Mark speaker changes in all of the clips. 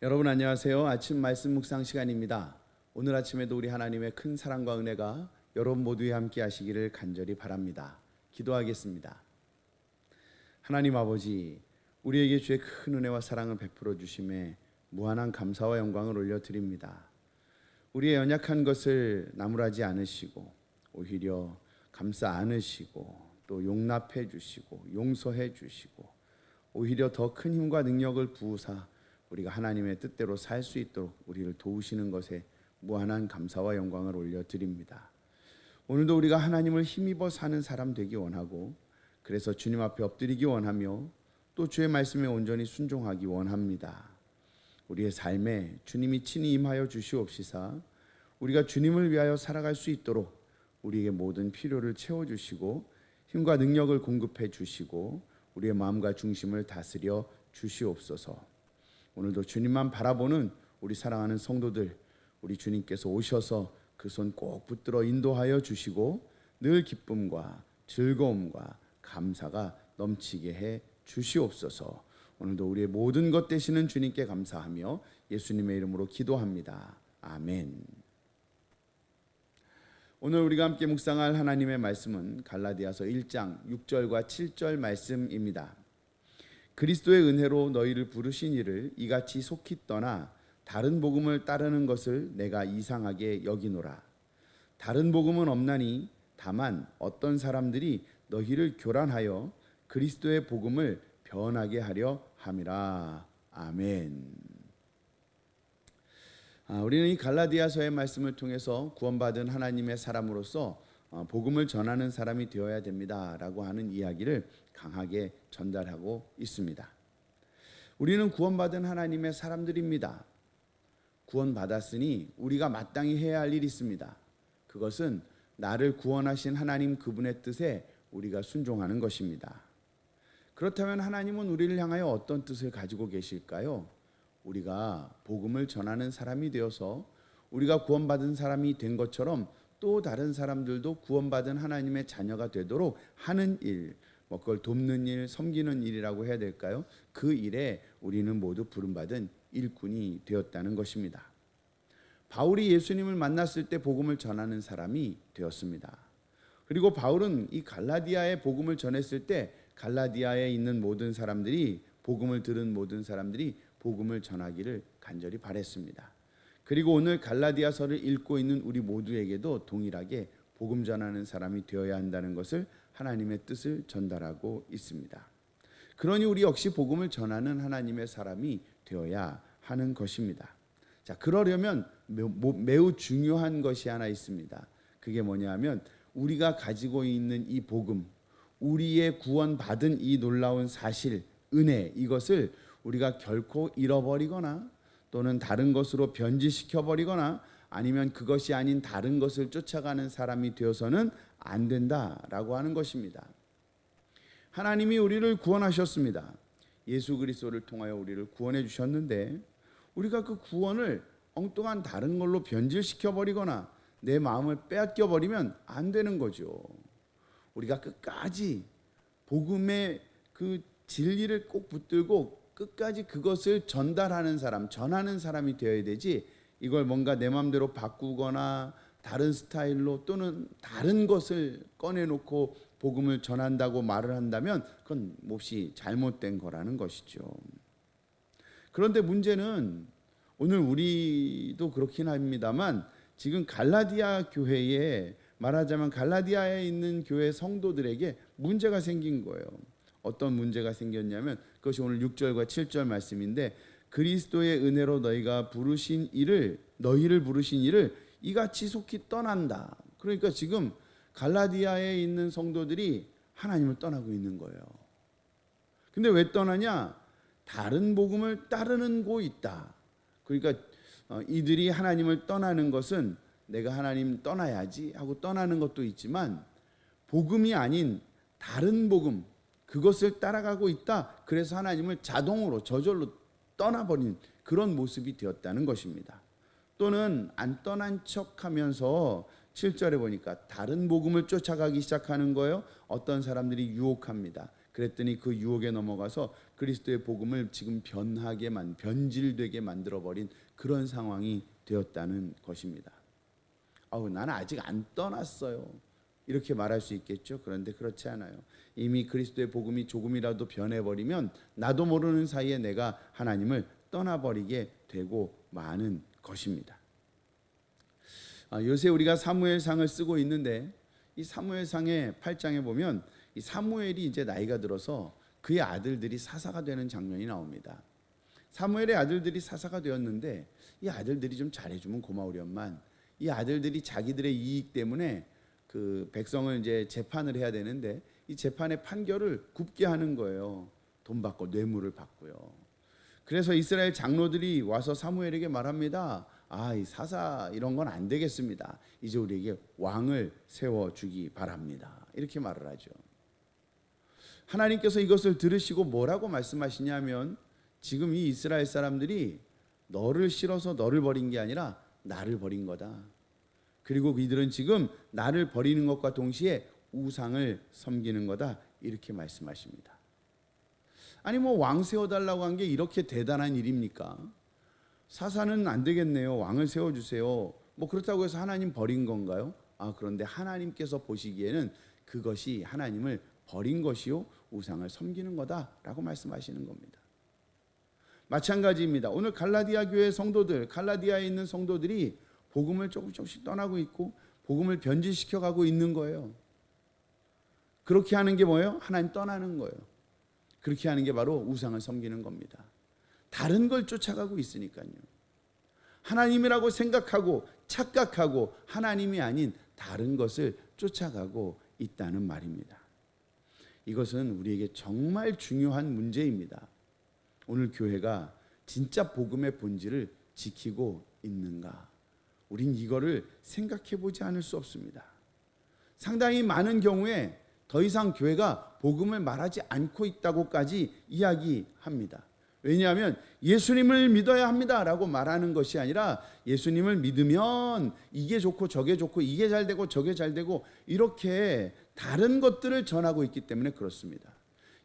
Speaker 1: 여러분 안녕하세요. 아침 말씀 묵상 시간입니다. 오늘 아침에도 우리 하나님의 큰 사랑과 은혜가 여러분 모두에 함께 하시기를 간절히 바랍니다. 기도하겠습니다. 하나님 아버지, 우리에게 주의 큰 은혜와 사랑을 베풀어 주심에 무한한 감사와 영광을 올려 드립니다. 우리의 연약한 것을 나무라지 않으시고 오히려 감싸 안으시고 또 용납해 주시고 용서해 주시고 오히려 더 큰 힘과 능력을 부으사 우리가 하나님의 뜻대로 살 수 있도록 우리를 도우시는 것에 무한한 감사와 영광을 올려 드립니다. 오늘도 우리가 하나님을 힘입어 사는 사람 되기 원하고 그래서 주님 앞에 엎드리기 원하며 또 주의 말씀에 온전히 순종하기 원합니다. 우리의 삶에 주님이 친히 임하여 주시옵시사 우리가 주님을 위하여 살아갈 수 있도록 우리에게 모든 필요를 채워 주시고 힘과 능력을 공급해 주시고 우리의 마음과 중심을 다스려 주시옵소서. 오늘도 주님만 바라보는 우리 사랑하는 성도들 우리 주님께서 오셔서 그 손 꼭 붙들어 인도하여 주시고 늘 기쁨과 즐거움과 감사가 넘치게 해 주시옵소서. 오늘도 우리의 모든 것 되시는 주님께 감사하며 예수님의 이름으로 기도합니다. 아멘. 오늘 우리가 함께 묵상할 하나님의 말씀은 갈라디아서 1장 6절과 7절 말씀입니다. 그리스도의 은혜로 너희를 부르신 이를 이같이 속히 떠나 다른 복음을 따르는 것을 내가 이상하게 여기노라. 다른 복음은 없나니 다만 어떤 사람들이 너희를 교란하여 그리스도의 복음을 변하게 하려 함이라. 아멘. 아, 우리는 이 갈라디아서의 말씀을 통해서 구원받은 하나님의 사람으로서 어, 복음을 전하는 사람이 되어야 됩니다라고 하는 이야기를 강하게 전달하고 있습니다. 우리는 구원받은 하나님의 사람들입니다. 구원받았으니 우리가 마땅히 해야 할 일이 있습니다. 그것은 나를 구원하신 하나님 그분의 뜻에 우리가 순종하는 것입니다. 그렇다면 하나님은 우리를 향하여 어떤 뜻을 가지고 계실까요? 우리가 복음을 전하는 사람이 되어서 우리가 구원받은 사람이 된 것처럼 또 다른 사람들도 구원받은 하나님의 자녀가 되도록 하는 일, 뭐 그걸 돕는 일, 섬기는 일이라고 해야 될까요? 그 일에 우리는 모두 부름받은 일꾼이 되었다는 것입니다. 바울이 예수님을 만났을 때 복음을 전하는 사람이 되었습니다. 그리고 바울은 이 갈라디아에 복음을 전했을 때 갈라디아에 있는 모든 사람들이 복음을 들은 모든 사람들이 복음을 전하기를 간절히 바랬습니다. 그리고 오늘 갈라디아서를 읽고 있는 우리 모두에게도 동일하게 복음 전하는 사람이 되어야 한다는 것을 하나님의 뜻을 전달하고 있습니다. 그러니 우리 역시 복음을 전하는 하나님의 사람이 되어야 하는 것입니다. 자, 그러려면 매우 중요한 것이 하나 있습니다. 그게 뭐냐면 우리가 가지고 있는 이 복음, 우리의 구원받은 이 놀라운 사실, 은혜 이것을 우리가 결코 잃어버리거나 또는 다른 것으로 변질시켜 버리거나 아니면 그것이 아닌 다른 것을 쫓아가는 사람이 되어서는 안 된다라고 하는 것입니다. 하나님이 우리를 구원하셨습니다. 예수 그리스도를 통하여 우리를 구원해 주셨는데 우리가 그 구원을 엉뚱한 다른 걸로 변질시켜 버리거나 내 마음을 빼앗겨 버리면 안 되는 거죠. 우리가 끝까지 복음의 그 진리를 꼭 붙들고 끝까지 그것을 전달하는 사람, 전하는 사람이 되어야 되지 이걸 뭔가 내 마음대로 바꾸거나 다른 스타일로 또는 다른 것을 꺼내놓고 복음을 전한다고 말을 한다면 그건 몹시 잘못된 거라는 것이죠. 그런데 문제는 오늘 우리도 그렇긴 합니다만 지금 갈라디아 교회에 말하자면 갈라디아에 있는 교회 성도들에게 문제가 생긴 거예요. 어떤 문제가 생겼냐면 그것이 오늘 6절과 7절 말씀인데 그리스도의 은혜로 너희가 부르신 일을 너희를 부르신 일을 이같이 속히 떠난다. 그러니까 지금 갈라디아에 있는 성도들이 하나님을 떠나고 있는 거예요. 근데 왜 떠나냐? 다른 복음을 따르는 곳 있다. 그러니까 어, 이들이 하나님을 떠나는 것은 내가 하나님 떠나야지 하고 떠나는 것도 있지만 복음이 아닌 다른 복음 그것을 따라가고 있다. 그래서 하나님을 자동으로 저절로 떠나버린 그런 모습이 되었다는 것입니다. 또는 안 떠난 척 하면서 7절에 보니까 다른 복음을 쫓아가기 시작하는 거예요. 어떤 사람들이 유혹합니다. 그랬더니 그 유혹에 넘어가서 그리스도의 복음을 지금 변하게 만 변질되게 만들어 버린 그런 상황이 되었다는 것입니다. 아우 나는 아직 안 떠났어요. 이렇게 말할 수 있겠죠. 그런데 그렇지 않아요. 이미 그리스도의 복음이 조금이라도 변해버리면 나도 모르는 사이에 내가 하나님을 떠나버리게 되고 마는 것입니다. 아, 요새 우리가 사무엘상을 쓰고 있는데 이 사무엘상의 8장에 보면 이 사무엘이 이제 나이가 들어서 그의 아들들이 사사가 되는 장면이 나옵니다. 사무엘의 아들들이 사사가 되었는데 이 아들들이 좀 잘해주면 고마우련만 이 아들들이 자기들의 이익 때문에 그 백성을 이제 재판을 해야 되는데 이 재판의 판결을 굽게 하는 거예요. 돈 받고 뇌물을 받고요. 그래서 이스라엘 장로들이 와서 사무엘에게 말합니다. 아, 이 사사 이런 건 안 되겠습니다. 이제 우리에게 왕을 세워 주기 바랍니다. 이렇게 말을 하죠. 하나님께서 이것을 들으시고 뭐라고 말씀하시냐면 지금 이 이스라엘 사람들이 너를 싫어서 너를 버린 게 아니라 나를 버린 거다. 그리고 이들은 지금 나를 버리는 것과 동시에 우상을 섬기는 거다. 이렇게 말씀하십니다. 아니 뭐 왕 세워 달라고 한 게 이렇게 대단한 일입니까? 사사는 안 되겠네요. 왕을 세워 주세요. 뭐 그렇다고 해서 하나님 버린 건가요? 아, 그런데 하나님께서 보시기에는 그것이 하나님을 버린 것이요 우상을 섬기는 거다라고 말씀하시는 겁니다. 마찬가지입니다. 오늘 갈라디아 교회 성도들, 갈라디아에 있는 성도들이 복음을 조금 조금씩 떠나고 있고 복음을 변질시켜 가고 있는 거예요. 그렇게 하는 게 뭐예요? 하나님 떠나는 거예요. 그렇게 하는 게 바로 우상을 섬기는 겁니다. 다른 걸 쫓아가고 있으니까요. 하나님이라고 생각하고 착각하고 하나님이 아닌 다른 것을 쫓아가고 있다는 말입니다. 이것은 우리에게 정말 중요한 문제입니다. 오늘 교회가 진짜 복음의 본질을 지키고 있는가? 우린 이거를 생각해 보지 않을 수 없습니다. 상당히 많은 경우에 더 이상 교회가 복음을 말하지 않고 있다고까지 이야기합니다. 왜냐하면 예수님을 믿어야 합니다라고 말하는 것이 아니라 예수님을 믿으면 이게 좋고 저게 좋고 이게 잘 되고 저게 잘 되고 이렇게 다른 것들을 전하고 있기 때문에 그렇습니다.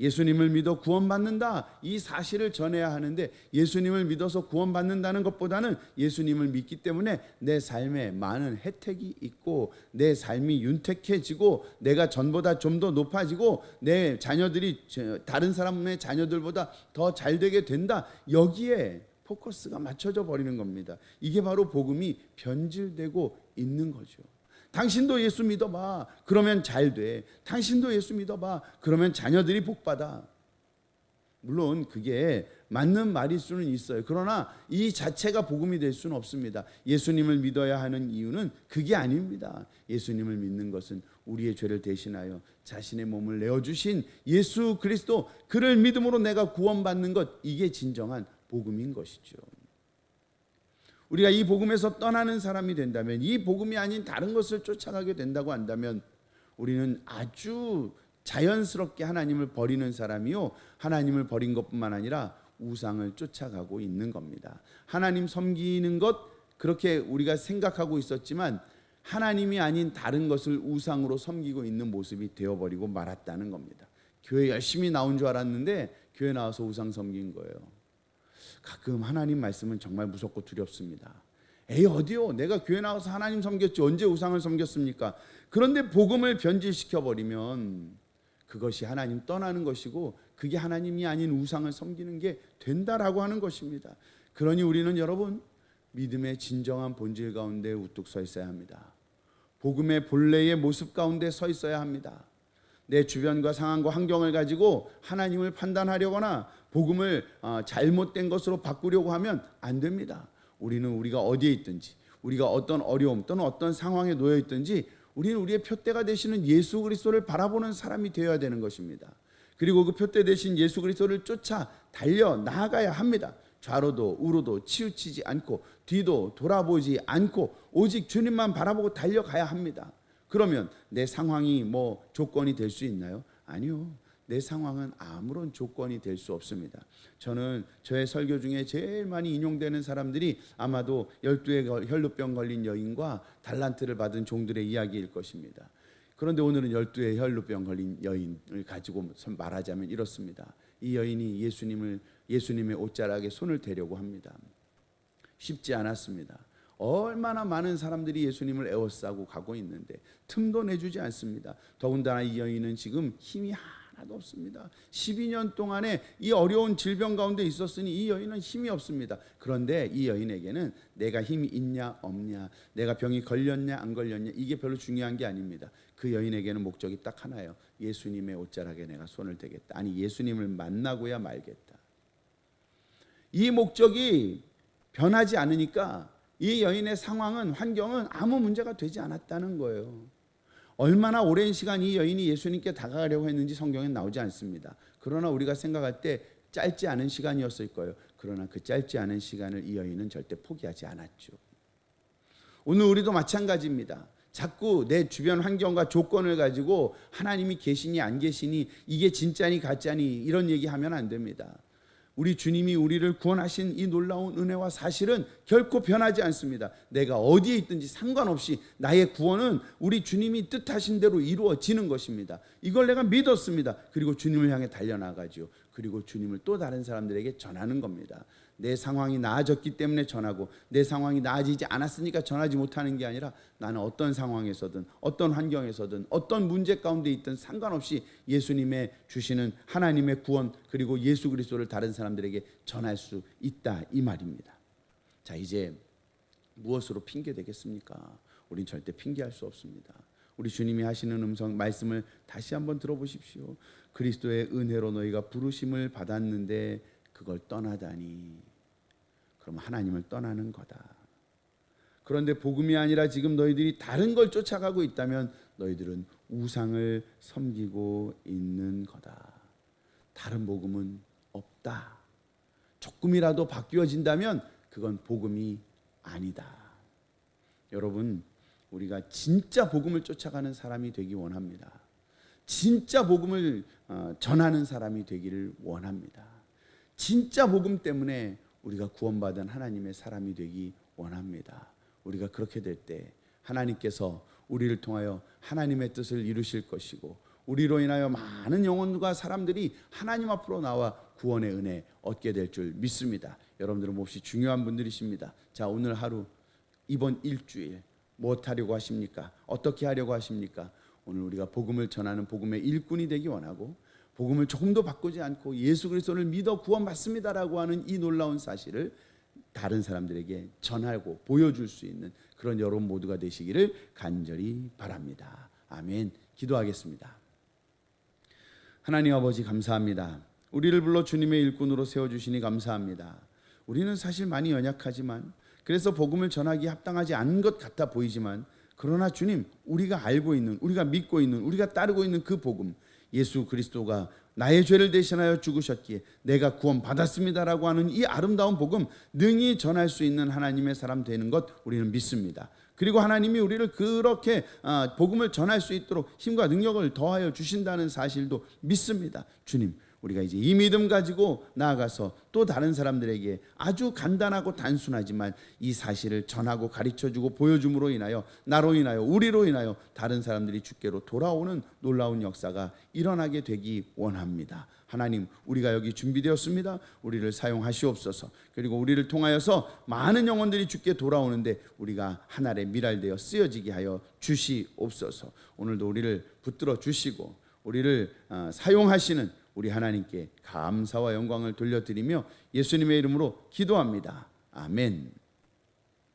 Speaker 1: 예수님을 믿어 구원받는다 이 사실을 전해야 하는데 예수님을 믿어서 구원받는다는 것보다는 예수님을 믿기 때문에 내 삶에 많은 혜택이 있고 내 삶이 윤택해지고 내가 전보다 좀 더 높아지고 내 자녀들이 다른 사람의 자녀들보다 더 잘 되게 된다 여기에 포커스가 맞춰져 버리는 겁니다. 이게 바로 복음이 변질되고 있는 거죠. 당신도 예수 믿어봐. 그러면 잘 돼. 당신도 예수 믿어봐. 그러면 자녀들이 복받아. 물론 그게 맞는 말일 수는 있어요. 그러나 이 자체가 복음이 될 수는 없습니다. 예수님을 믿어야 하는 이유는 그게 아닙니다. 예수님을 믿는 것은 우리의 죄를 대신하여 자신의 몸을 내어 주신 예수 그리스도 그를 믿음으로 내가 구원받는 것 이게 진정한 복음인 것이죠. 우리가 이 복음에서 떠나는 사람이 된다면 이 복음이 아닌 다른 것을 쫓아가게 된다고 한다면 우리는 아주 자연스럽게 하나님을 버리는 사람이요 하나님을 버린 것뿐만 아니라 우상을 쫓아가고 있는 겁니다. 하나님 섬기는 것 그렇게 우리가 생각하고 있었지만 하나님이 아닌 다른 것을 우상으로 섬기고 있는 모습이 되어버리고 말았다는 겁니다. 교회 열심히 나온 줄 알았는데 교회 나와서 우상 섬긴 거예요. 가끔 하나님 말씀은 정말 무섭고 두렵습니다. 에이 어디요? 내가 교회 나와서 하나님 섬겼지 언제 우상을 섬겼습니까? 그런데 복음을 변질시켜 버리면 그것이 하나님 떠나는 것이고 그게 하나님이 아닌 우상을 섬기는 게 된다라고 하는 것입니다. 그러니 우리는 여러분 믿음의 진정한 본질 가운데 우뚝 서 있어야 합니다. 복음의 본래의 모습 가운데 서 있어야 합니다. 내 주변과 상황과 환경을 가지고 하나님을 판단하려거나 복음을 어, 잘못된 것으로 바꾸려고 하면 안 됩니다. 우리는 우리가 어디에 있든지 우리가 어떤 어려움 또는 어떤 상황에 놓여 있든지 우리는 우리의 표대가 되시는 예수 그리스도를 바라보는 사람이 되어야 되는 것입니다. 그리고 그 표대 되신 예수 그리스도를 쫓아 달려 나아가야 합니다. 좌로도 우로도 치우치지 않고 뒤도 돌아보지 않고 오직 주님만 바라보고 달려가야 합니다. 그러면 내 상황이 뭐 조건이 될 수 있나요? 아니요. 내 상황은 아무런 조건이 될 수 없습니다. 저는 저의 설교 중에 제일 많이 인용되는 사람들이 아마도 열두의 혈루병 걸린 여인과 달란트를 받은 종들의 이야기일 것입니다. 그런데 오늘은 열두의 혈루병 걸린 여인을 가지고 말하자면 이렇습니다. 이 여인이 예수님을 예수님의 옷자락에 손을 대려고 합니다. 쉽지 않았습니다. 얼마나 많은 사람들이 예수님을 에워싸고 가고 있는데 틈도 내주지 않습니다. 더군다나 이 여인은 지금 힘이 하나도 없습니다. 12년 동안에 이 어려운 질병 가운데 있었으니 이 여인은 힘이 없습니다. 그런데 이 여인에게는 내가 힘이 있냐 없냐, 내가 병이 걸렸냐 안 걸렸냐 이게 별로 중요한 게 아닙니다. 그 여인에게는 목적이 딱 하나예요. 예수님의 옷자락에 내가 손을 대겠다. 아니 예수님을 만나고야 말겠다. 이 목적이 변하지 않으니까 이 여인의 상황은 환경은 아무 문제가 되지 않았다는 거예요. 얼마나 오랜 시간 이 여인이 예수님께 다가가려고 했는지 성경에 나오지 않습니다. 그러나 우리가 생각할 때 짧지 않은 시간이었을 거예요. 그러나 그 짧지 않은 시간을 이 여인은 절대 포기하지 않았죠. 오늘 우리도 마찬가지입니다. 자꾸 내 주변 환경과 조건을 가지고 하나님이 계시니 안 계시니 이게 진짜니 가짜니 이런 얘기하면 안 됩니다. 우리 주님이 우리를 구원하신 이 놀라운 은혜와 사실은 결코 변하지 않습니다. 내가 어디에 있든지 상관없이 나의 구원은 우리 주님이 뜻하신 대로 이루어지는 것입니다. 이걸 내가 믿었습니다. 그리고 주님을 향해 달려나가죠. 그리고 주님을 또 다른 사람들에게 전하는 겁니다. 내 상황이 나아졌기 때문에 전하고 내 상황이 나아지지 않았으니까 전하지 못하는 게 아니라 나는 어떤 상황에서든 어떤 환경에서든 어떤 문제 가운데 있든 상관없이 예수님의 주시는 하나님의 구원 그리고 예수 그리스도를 다른 사람들에게 전할 수 있다 이 말입니다. 자 이제 무엇으로 핑계 되겠습니까? 우린 절대 핑계할 수 없습니다. 우리 주님이 하시는 음성 말씀을 다시 한번 들어보십시오. 그리스도의 은혜로 너희가 부르심을 받았는데 그걸 떠나다니 그럼 하나님을 떠나는 거다. 그런데 복음이 아니라 지금 너희들이 다른 걸 쫓아가고 있다면 너희들은 우상을 섬기고 있는 거다. 다른 복음은 없다. 조금이라도 바뀌어진다면 그건 복음이 아니다. 여러분, 우리가 진짜 복음을 쫓아가는 사람이 되기 원합니다. 진짜 복음을 어, 전하는 사람이 되기를 원합니다. 진짜 복음 때문에 우리가 구원받은 하나님의 사람이 되기 원합니다. 우리가 그렇게 될 때 하나님께서 우리를 통하여 하나님의 뜻을 이루실 것이고 우리로 인하여 많은 영혼과 사람들이 하나님 앞으로 나와 구원의 은혜 얻게 될 줄 믿습니다. 여러분들은 몹시 중요한 분들이십니다. 자, 오늘 하루 이번 일주일 무엇 하려고 하십니까? 어떻게 하려고 하십니까? 오늘 우리가 복음을 전하는 복음의 일꾼이 되기 원하고 복음을 조금도 바꾸지 않고 예수 그리스도를 믿어 구원받습니다라고 하는 이 놀라운 사실을 다른 사람들에게 전하고 보여줄 수 있는 그런 여러분 모두가 되시기를 간절히 바랍니다. 아멘. 기도하겠습니다. 하나님 아버지 감사합니다. 우리를 불러 주님의 일꾼으로 세워 주시니 감사합니다. 우리는 사실 많이 연약하지만 그래서 복음을 전하기 합당하지 않은 것 같아 보이지만 그러나 주님 우리가 알고 있는 우리가 믿고 있는 우리가 따르고 있는 그 복음 예수 그리스도가 나의 죄를 대신하여 죽으셨기에 내가 구원 받았습니다라고 하는 이 아름다운 복음 능히 전할 수 있는 하나님의 사람 되는 것 우리는 믿습니다. 그리고 하나님이 우리를 그렇게 아, 복음을 전할 수 있도록 힘과 능력을 더하여 주신다는 사실도 믿습니다. 주님, 우리가 이제 이 믿음 가지고 나아가서 또 다른 사람들에게 아주 간단하고 단순하지만 이 사실을 전하고 가르쳐 주고 보여줌으로 인하여 나로 인하여 우리로 인하여 다른 사람들이 주께로 돌아오는 놀라운 역사가 일어나게 되기 원합니다. 하나님, 우리가 여기 준비되었습니다. 우리를 사용하시옵소서. 그리고 우리를 통하여서 많은 영혼들이 주께 돌아오는데 우리가 하나의 미랄되어 쓰여지게 하여 주시옵소서. 오늘도 우리를 붙들어 주시고 우리를 어, 사용하시는 우리 하나님께 감사와 영광을 돌려드리며 예수님의 이름으로 기도합니다. 아멘.